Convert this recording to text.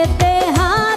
যেতে হা